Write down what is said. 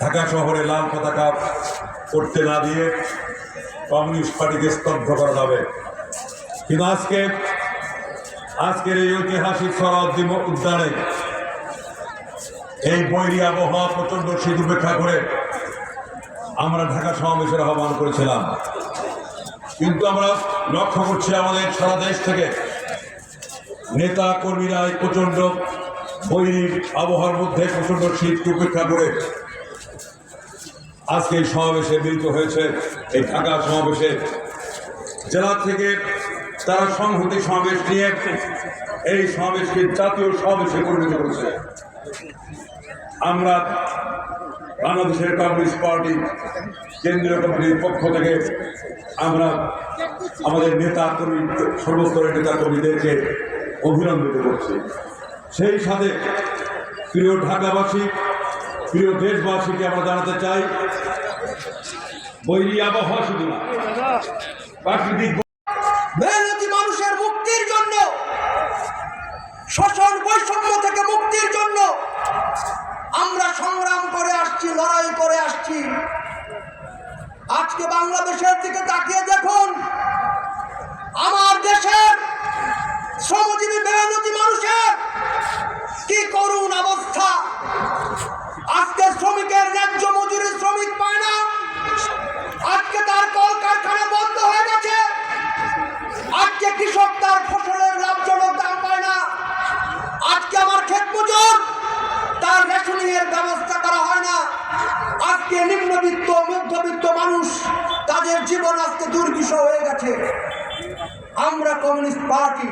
ঢাকা শহরে লাল পতাকা করতে না দিয়ে কমিউনিস্ট পার্টিকে স্তব্ধ করা যাবে। কিন্তু আজকে, আজকের এই ঐতিহাসিক শরৎ উদ্যানে এই বৈরী আবহাওয়া প্রচণ্ড শীত উপেক্ষা করে আমরা ঢাকা সমাবেশের আহ্বান করেছিলাম। কিন্তু আমরা লক্ষ্য করছি আমাদের সারা দেশ থেকে নেতা কর্মীরা এই প্রচণ্ড বৈরী আবহাওয়ার মধ্যে প্রচণ্ড শীতকে উপেক্ষা করে আজকে এই সমাবেশে মিলিত হয়েছে, এই ঢাকা সমাবেশে জেলা থেকে তারা সংহতি সমাবেশ নিয়ে এই সমাবেশকে জাতীয় সমাবেশে পরিণত করেছে। আমরা বাংলাদেশের কমিউনিস্ট পার্টি কেন্দ্রীয় কমিটির পক্ষ থেকে আমরা আমাদের নেতা কর্মী, সর্বস্তরের নেতা কর্মীদেরকে অভিনন্দিত করছি। সেই সাথে প্রিয় ঢাকাবাসী প্রিয় দেশবাসীকে আমরা জানাতে চাই, বৈরী আবহাওয়া শুধু না, প্রাকৃতিক মানুষের মুক্তির জন্য বৈষম্য থেকে মুক্তির জন্য আমরা সংগ্রাম করে আসছি, লড়াই করে আসছি। আজকে বাংলাদেশের দিকে তাকিয়ে আস্তে দুর্বিষ হয়ে গেছে। আমরা কমিউনিস্ট পার্টি